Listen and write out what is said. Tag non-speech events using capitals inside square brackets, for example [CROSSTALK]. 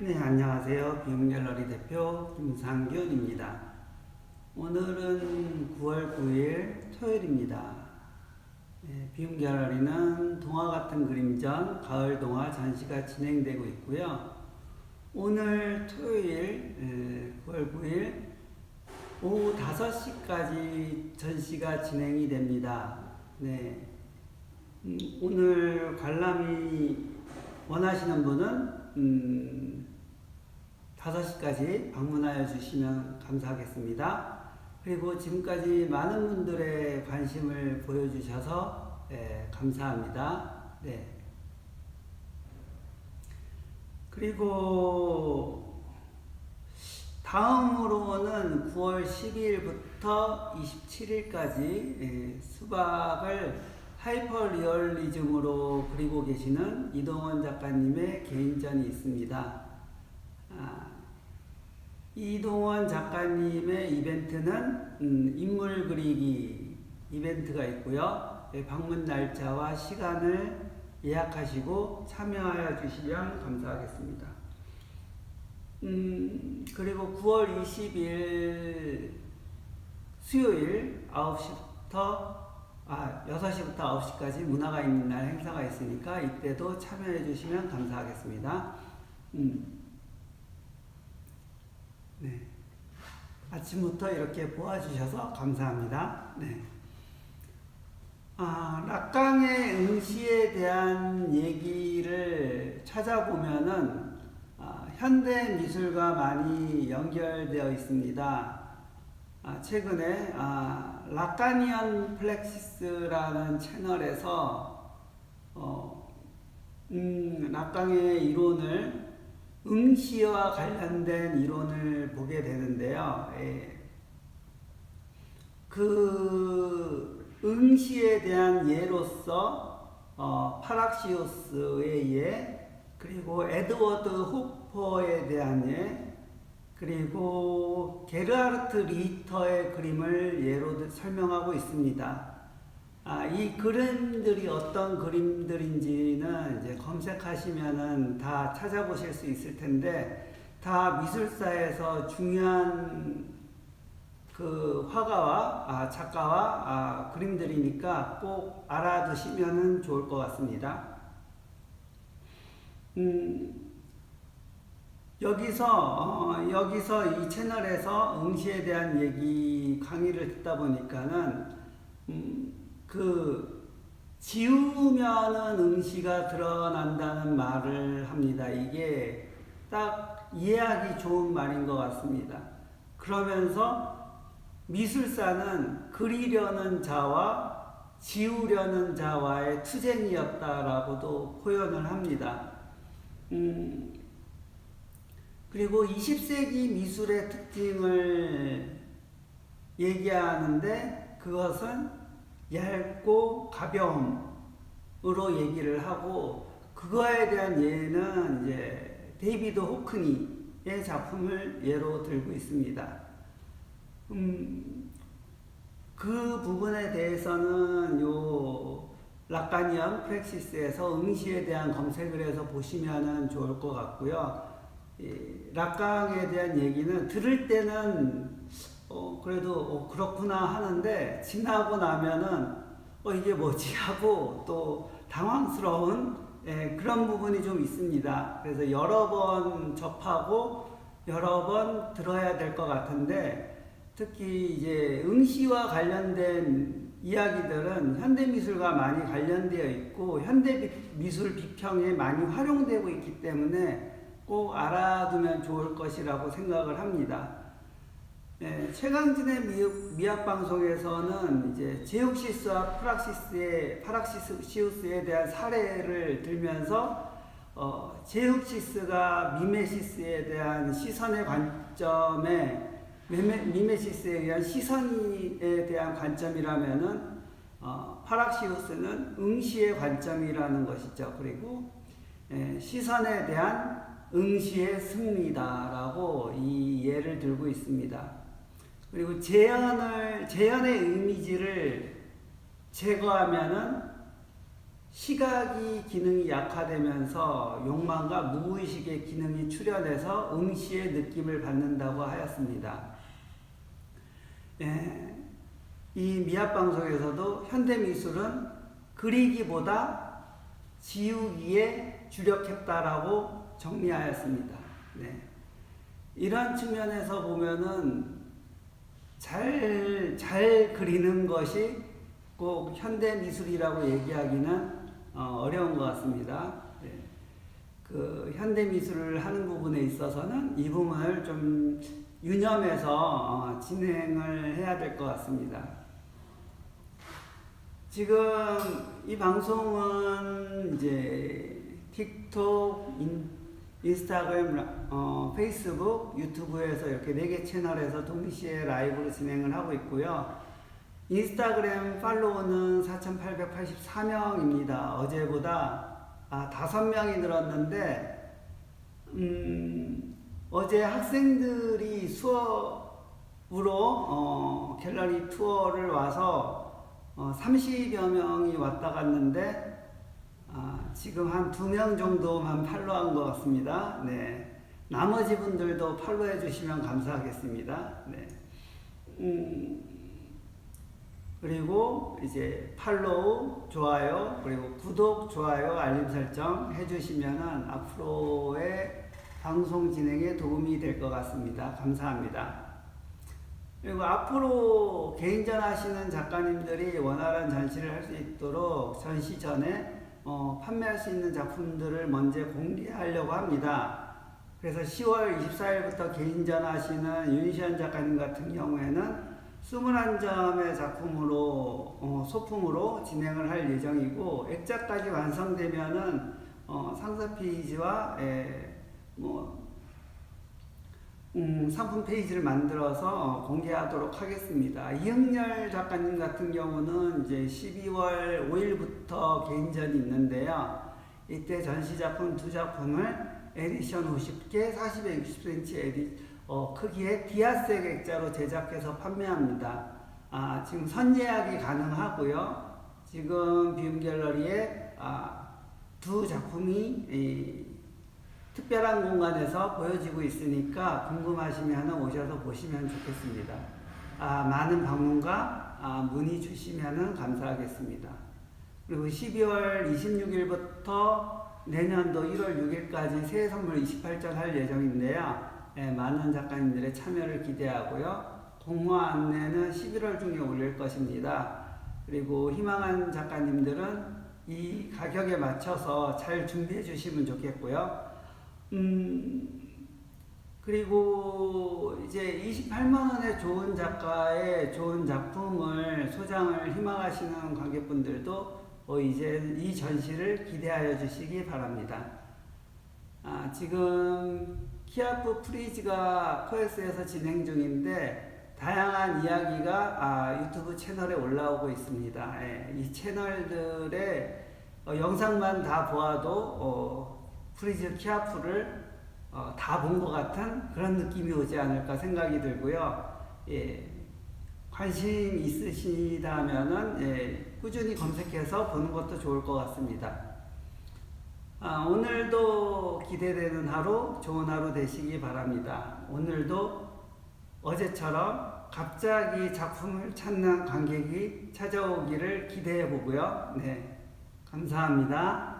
네, 안녕하세요. 비움갤러리 대표 김상균입니다. 오늘은 9월 9일 토요일입니다. 네, 비움갤러리는 동화 같은 그림전 가을 동화 전시가 진행되고 있고요. 오늘 토요일 에, 9월 9일 오후 5시까지 전시가 진행이 됩니다. 네. 음, 오늘 관람이 원하시는 분은 음, 5시까지 방문하여 주시면 감사하겠습니다. 그리고 지금까지 많은 분들의 관심을 보여주셔서 예, 감사합니다. 네. 그리고 다음으로는 9월 12일부터 27일까지 예, 수박을 하이퍼 리얼리즘으로 그리고 계시는 이동원 작가님의 개인전이 있습니다. 아, 이동원 작가님의 이벤트는 음, 인물 그리기 이벤트가 있고요. 예, 방문 날짜와 시간을 예약하시고 참여하여 주시면 감사하겠습니다. 음, 그리고 9월 20일 수요일 9시부터 아, 6시부터 9시까지 문화가 있는 날 행사가 있으니까 이때도 참여해 주시면 감사하겠습니다. 음. 네. 아침부터 이렇게 보아주셔서 감사합니다. 네. 아, 락강의 응시에 대한 얘기를 찾아보면은 아, 현대 미술과 많이 연결되어 있습니다. 아, 최근에 아, 라카니언 플렉시스라는 채널에서 어, 음, 락강의 이론을 응시와 관련된 이론을 보게 되는데요. 예. 그 응시에 대한 예로서 어, 파락시우스의 예, 그리고 에드워드 호퍼에 대한 예, 그리고 게르하르트 리터의 그림을 예로 설명하고 있습니다. 아, 이 그림들이 어떤 그림들인지는 이제 검색하시면은 다 찾아보실 수 있을 텐데 다 미술사에서 중요한 그 화가와 아, 작가와 아, 그림들이니까 꼭 알아두시면 좋을 것 같습니다. 음, 여기서 어, 여기서 이 채널에서 응시에 대한 얘기 강의를 듣다 보니까는 음, 그 지우면은 응시가 드러난다는 말을 합니다. 이게 딱 이해하기 좋은 말인 것 같습니다. 그러면서 미술사는 그리려는 자와 지우려는 자와의 투쟁이었다라고도 표현을 합니다. 음, 그리고 20세기 미술의 특징을 얘기하는데 그것은 얇고 가벼움으로 얘기를 하고 그거에 대한 예는 이제 데이비드 호크니의 작품을 예로 들고 있습니다. 음, 그 부분에 대해서는 요 라카니언 프렉시스에서 응시에 대한 검색을 해서 보시면 좋을 것 같고요. 이 락강에 대한 얘기는 들을 때는 어, 그래도 어, 그렇구나 하는데 지나고 나면은 어, 이게 뭐지 [LAUGHS] 하고 또 당황스러운 예, 그런 부분이 좀 있습니다. 그래서 여러 번 접하고 여러 번 들어야 될 것 같은데 특히 이제 응시와 관련된 이야기들은 현대 미술과 많이 관련되어 있고 현대 미술 비평에 많이 활용되고 있기 때문에 꼭 알아두면 좋을 것이라고 생각을 합니다. 예, 최강진의 미학 방송에서는 이제 제욱시스와 프락시스의 파락시우스에 대한 사례를 들면서 어, 제욱시스가 미메시스에 대한 시선의 관점에 미메, 미메시스에 의한 시선에 대한 관점이라면은 어, 파락시우스는 응시의 관점이라는 것이죠. 그리고 예, 시선에 대한 응시의 승리다라고 이 예를 들고 있습니다. 그리고 재현을 재현의 이미지를 제거하면은 시각이 기능이 약화되면서 욕망과 무의식의 기능이 출현해서 응시의 느낌을 받는다고 하였습니다. 예, 이 미합 방송에서도 현대 미술은 그리기보다 지우기에 주력했다라고 정리하였습니다. 네. 이런 측면에서 보면은 잘, 잘 그리는 것이 꼭 현대 미술이라고 얘기하기는 어, 어려운 것 같습니다. 네. 그 현대 미술을 하는 부분에 있어서는 이 부분을 좀 유념해서 어, 진행을 해야 될 것 같습니다. 지금 이 방송은 이제 틱톡, 인, 인스타그램, 어, 페이스북, 유튜브에서 이렇게 네 개 채널에서 동시에 라이브로 진행을 하고 있고요. 인스타그램 팔로워는 4,884명입니다. 어제보다 아, 5명이 늘었는데, 음, 어제 학생들이 수업으로 어, 갤러리 투어를 와서 어, 30여 명이 왔다 갔는데, 아, 지금 한 두 명 정도만 팔로우한 것 같습니다. 네. 나머지 분들도 팔로우해 주시면 감사하겠습니다. 네. 음, 그리고 이제 팔로우, 좋아요, 그리고 구독, 좋아요, 알림 설정 해주시면은 앞으로의 방송 진행에 도움이 될 것 같습니다. 감사합니다. 그리고 앞으로 개인전 하시는 작가님들이 원활한 전시를 할 수 있도록 전시 전에 어, 판매할 수 있는 작품들을 먼저 공개하려고 합니다. 그래서 10월 24일부터 개인전 하시는 윤시현 작가님 같은 경우에는 21점의 작품으로 어, 소품으로 진행을 할 예정이고 액자까지 완성되면은 어, 상세 페이지와 에, 뭐 음, 상품 페이지를 만들어서 어, 공개하도록 하겠습니다. 이흥렬 작가님 같은 경우는 이제 12월 5일부터 개인전이 있는데요. 이때 전시 작품 두 작품을 에디션 50개, 40에 60cm 에디, 어, 크기의 디아색 액자로 제작해서 판매합니다. 아, 지금 선예약이 가능하고요. 지금 비움 갤러리에 아, 두 작품이 이, 특별한 공간에서 보여지고 있으니까 궁금하시면 오셔서 보시면 좋겠습니다. 아, 많은 방문과 아, 문의 주시면 감사하겠습니다. 그리고 12월 26일부터 내년도 1월 6일까지 새해 선물 28전 할 예정인데요. 예, 많은 작가님들의 참여를 기대하고요. 동화 안내는 11월 중에 올릴 것입니다. 그리고 희망한 작가님들은 이 가격에 맞춰서 잘 준비해 주시면 좋겠고요. 음, 그리고 이제 28만 원의 좋은 작가의 좋은 작품을 소장을 희망하시는 관객분들도 어, 이제 이 전시를 기대하여 주시기 바랍니다. 아, 지금 키아프 프리즈가 코엑스에서 진행 중인데 다양한 이야기가 아, 유튜브 채널에 올라오고 있습니다. 예, 이 채널들의 어, 영상만 다 보아도 어, 프리즈 키아프를 어, 다본 것 같은 그런 느낌이 오지 않을까 생각이 들고요. 예, 관심 있으시다면은 예, 꾸준히 검색해서 보는 것도 좋을 것 같습니다. 아, 오늘도 기대되는 하루, 좋은 하루 되시기 바랍니다. 오늘도 어제처럼 갑자기 작품을 찾는 관객이 찾아오기를 기대해 보고요. 네, 감사합니다.